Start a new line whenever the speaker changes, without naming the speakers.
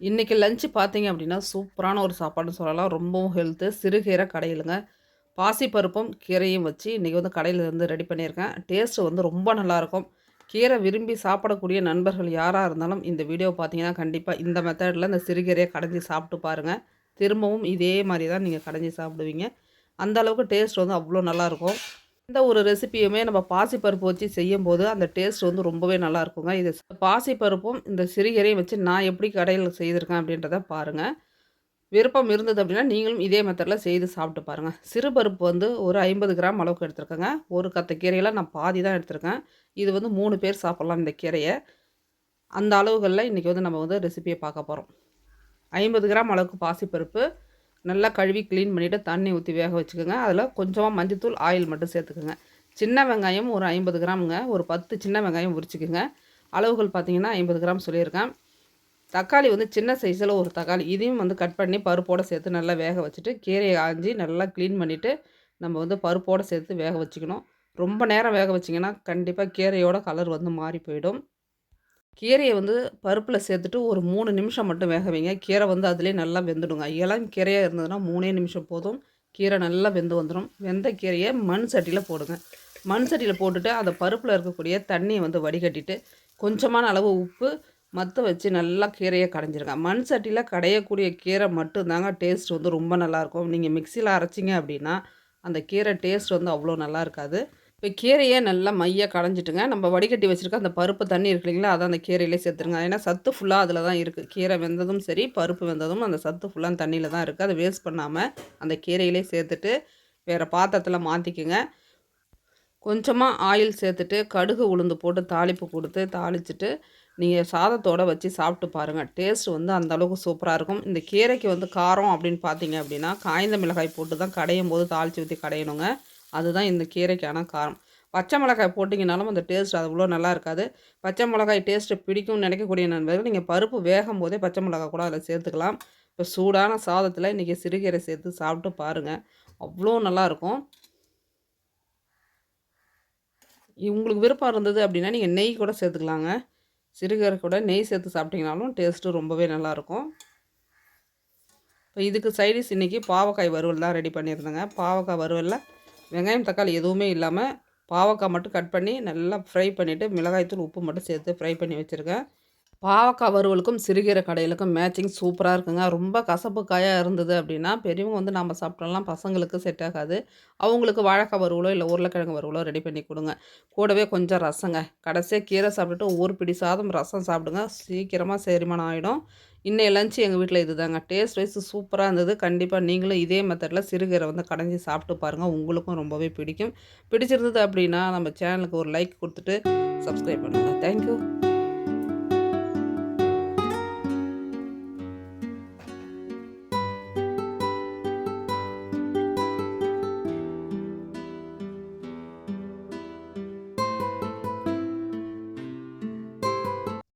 இன்றைக்கி லஞ்சு பார்த்தீங்க அப்படின்னா சூப்பரான ஒரு சாப்பாடுன்னு சொல்லலாம். ரொம்பவும் ஹெல்த்து சிறுகீரை கடையிலுங்க. பாசிப்பருப்பும் கீரையும் வச்சு இன்றைக்கி வந்து கடையில் இருந்து ரெடி பண்ணியிருக்கேன். டேஸ்ட்டு வந்து ரொம்ப நல்லாயிருக்கும். கீரை விரும்பி சாப்பிடக்கூடிய நண்பர்கள் யாராக இருந்தாலும் இந்த வீடியோ பார்த்தீங்கன்னா கண்டிப்பாக இந்த மெத்தடில் இந்த சிறுகீரையை கடைஞ்சி சாப்பிட்டு பாருங்கள் திரும்பவும் இதே மாதிரி தான் நீங்கள் கடைஞ்சி சாப்பிடுவீங்க. அந்த அளவுக்கு டேஸ்ட் வந்து அவ்வளோ நல்லாயிருக்கும். எந்த ஒரு ரெசிபியுமே நம்ம பாசிப்பருப்பு வச்சு செய்யும்போது அந்த டேஸ்ட் வந்து ரொம்பவே நல்லா இருக்குங்க இது பாசிப்பருப்பும் இந்த சிறுகீரையும் வச்சு நான் எப்படி கடையில் செய்திருக்கேன் அப்படின்றத பாருங்கள் விருப்பம் இருந்தது அப்படின்னா நீங்களும் இதே மெத்தடில் செய்து சாப்பிட்டு பாருங்கள் சிறுபருப்பு வந்து ஒரு ஐம்பது கிராம் அளவுக்கு எடுத்துருக்கேங்க. ஒரு கத்த கீரையில் நான் பாதி தான் எடுத்திருக்கேன். இது வந்து மூணு பேர் சாப்பிட்லாம் இந்த கீரையை. அந்த அளவுகளில் இன்றைக்கி வந்து நம்ம வந்து ரெசிபியை பார்க்க போகிறோம் ஐம்பது கிராம் அளவுக்கு பாசிப்பருப்பு. நல்லா கழுவி க்ளீன் பண்ணிவிட்டு தண்ணி ஊற்றி வேக வச்சுக்கோங்க. அதில் கொஞ்சமாக மஞ்சத்தூள் ஆயில் மட்டும் சேர்த்துக்கோங்க. சின்ன வெங்காயம் ஒரு ஐம்பது கிராமுங்க. ஒரு பத்து சின்ன வெங்காயம் உரிச்சிக்கோங்க. அளவுகள் பார்த்தீங்கன்னா ஐம்பது கிராம் சொல்லியிருக்கேன். தக்காளி வந்து சின்ன சைஸில் ஒரு தக்காளி. இதையும் வந்து கட் பண்ணி பருப்போடு சேர்த்து நல்லா வேக வச்சுட்டு கீரையை ஆஞ்சி நல்லா க்ளீன் பண்ணிவிட்டு நம்ம வந்து பருப்போடு சேர்த்து வேக வச்சுக்கணும். ரொம்ப நேரம் வேக வச்சிங்கன்னா கண்டிப்பாக கீரையோட கலர் வந்து மாறி போயிடும். கீரையை வந்து பருப்பில் சேர்த்துட்டு ஒரு மூணு நிமிஷம் மட்டும் வேக வைங்க. கீரை வந்து அதிலே நல்லா வெந்துடுங்க. இளம் கீரையாக இருந்ததுன்னா மூணே நிமிஷம் போதும். கீரை நல்லா வெந்து வந்துடும் வெந்த கீரையை மண் சட்டியில் போடுங்க. மண் சட்டியில் போட்டுட்டு அந்த பருப்பில் இருக்கக்கூடிய தண்ணியை வந்து வடிகட்டிட்டு கொஞ்சமான அளவு உப்பு மற்ற வச்சு நல்லா கீரையை கடைஞ்சிருங்க. மண் சட்டியில் கடையக்கூடிய கீரை மட்டும்தாங்க டேஸ்ட் வந்து ரொம்ப நல்லாயிருக்கும் நீங்கள் மிக்சியில் அரைச்சிங்க அப்படின்னா அந்த கீரை டேஸ்ட் வந்து அவ்வளோ நல்லா இருக்காது. இப்போ கீரையை நல்லா மையாக கடைஞ்சிட்டுங்க நம்ம வடிகட்டி வச்சுருக்க அந்த பருப்பு தண்ணி இருக்கு இல்லைங்களா? அதை அந்த கீரையிலே சேர்த்துருங்க. ஏன்னா சத்து ஃபுல்லாக அதில் தான் இருக்குது கீரை வெந்ததும் சரி பருப்பு வெந்ததும் அந்த சத்து ஃபுல்லாக தண்ணியில் தான் இருக்குது அதை வேஸ்ட் பண்ணாமல் அந்த கீரையிலே சேர்த்துட்டு வேறு பாத்திரத்தில் மாற்றிக்குங்க கொஞ்சமாக ஆயில் சேர்த்துட்டு கடுகு உளுந்து போட்டு தாளிப்பு கொடுத்து தாளிச்சிட்டு நீங்கள் சாதத்தோடு வச்சு சாப்பிட்டு பாருங்கள் டேஸ்ட் வந்து அந்தளவுக்கு சூப்பராக இருக்கும். இந்த கீரைக்கு வந்து காரம் அப்படின்னு பார்த்தீங்க அப்படின்னா காய்ந்த மிளகாய் போட்டு தான் கடையும் போது தாளித்து ஊற்றி கடையணுங்க. அதுதான் இந்த கீரைக்கான காரம். பச்சை மிளகாய் போட்டிங்கனாலும் அந்த டேஸ்ட் அவ்வளோ நல்லா இருக்காது. பச்சை மிளகாய் டேஸ்ட்டு பிடிக்கும்னு நினைக்கக்கூடிய நண்பர்கள் நீங்கள் பருப்பு வேகும் போதே பச்சை மிளகாய் கூட அதில் சேர்த்துக்கலாம். இப்போ சூடான சாதத்தில் இன்றைக்கி சிறுகீரை சேர்த்து சாப்பிட்டு பாருங்கள் அவ்வளோ நல்லாயிருக்கும் உங்களுக்கு விருப்பம் இருந்தது அப்படின்னா நீங்கள் நெய் கூட சேர்த்துக்கலாங்க. சிறுகீரை கூட நெய் சேர்த்து சாப்பிட்டிங்கனாலும் டேஸ்ட்டு ரொம்பவே நல்லாயிருக்கும் இப்போ இதுக்கு சைடிஷ் இன்றைக்கி பாவக்காய் வறுவல் தான் ரெடி பண்ணியிருந்தேங்க. பாவக்காய் வறுவலில் வெங்காயம் தக்காளி எதுவுமே இல்லாமல் பாவக்காய் மட்டும் கட் பண்ணி நல்லா ஃப்ரை பண்ணிவிட்டு மிளகாய்த்தூள் உப்பு மட்டும் சேர்த்து ஃப்ரை பண்ணி வச்சுருக்கேன். பாவக்காய் வறுவலுக்கும் சிறுகீரை கடையிலுக்கும் மேட்சிங் சூப்பராக இருக்குங்க. ரொம்ப கசப்பு காயாக இருந்தது அப்படின்னா பெரியவங்க வந்து நம்ம சாப்பிட்டோம்லாம் பசங்களுக்கு செட் ஆகாது. அவங்களுக்கு வாழைக்காய் வறுவலோ இல்லை உருளைக்கிழங்கு வறுவலோ ரெடி பண்ணி கொடுங்க. கூடவே கொஞ்சம் ரசங்க. கடைசியாக கீரை சாப்பிட்டுட்டு ஒரு பிடி சாதம் ரசம் சாப்பிடுங்க. சீக்கிரமாக செரிமானம் ஆகிடும் இன்னைய லஞ்சு எங்கள் வீட்டில் இது தாங்க டேஸ்ட் வைஸ் சூப்பராக இருந்தது. கண்டிப்பாக நீங்களும் இதே மெத்தடில் சிறுகீரை வந்து கடைஞ்சி சாப்பிட்டு பாருங்கள் உங்களுக்கும் ரொம்பவே பிடிக்கும். பிடிச்சிருந்தது அப்படின்னா நம்ம சேனலுக்கு ஒரு லைக் கொடுத்துட்டு சப்ஸ்கிரைப் பண்ணுங்கள் தேங்க்யூ